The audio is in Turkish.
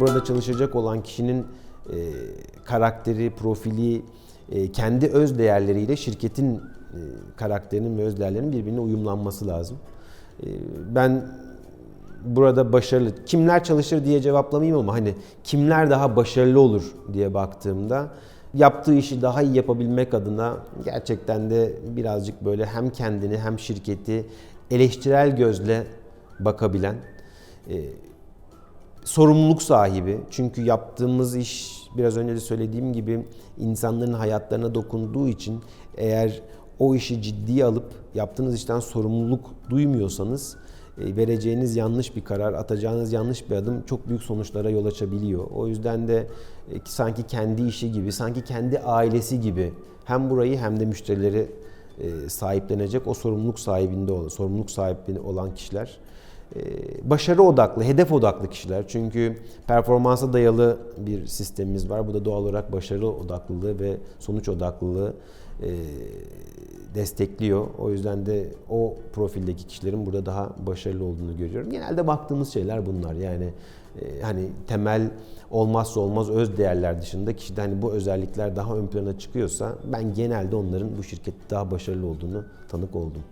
burada çalışacak olan kişinin e, karakteri, profili, e, kendi öz değerleriyle şirketin e, karakterinin ve öz değerlerinin birbirine uyumlanması lazım. E, ben burada başarılı, kimler çalışır diye cevaplamayayım ama hani kimler daha başarılı olur diye baktığımda yaptığı işi daha iyi yapabilmek adına gerçekten de birazcık böyle hem kendini hem şirketi eleştirel gözle bakabilen, e, sorumluluk sahibi. Çünkü yaptığımız iş biraz önce de söylediğim gibi insanların hayatlarına dokunduğu için eğer o işi ciddiye alıp yaptığınız işten sorumluluk duymuyorsanız e, vereceğiniz yanlış bir karar, atacağınız yanlış bir adım çok büyük sonuçlara yol açabiliyor. O yüzden de e, sanki kendi işi gibi, sanki kendi ailesi gibi hem burayı hem de müşterileri e, sahiplenecek o sorumluluk sahibinde olan, sorumluluk sahibi olan kişiler başarı odaklı, hedef odaklı kişiler. Çünkü performansa dayalı bir sistemimiz var. Bu da doğal olarak başarı odaklılığı ve sonuç odaklılığı e, destekliyor. O yüzden de o profildeki kişilerin burada daha başarılı olduğunu görüyorum. Genelde baktığımız şeyler bunlar. Yani e, hani temel olmazsa olmaz öz değerler dışında kişide hani bu özellikler daha ön plana çıkıyorsa ben genelde onların bu şirkette daha başarılı olduğunu tanık oldum.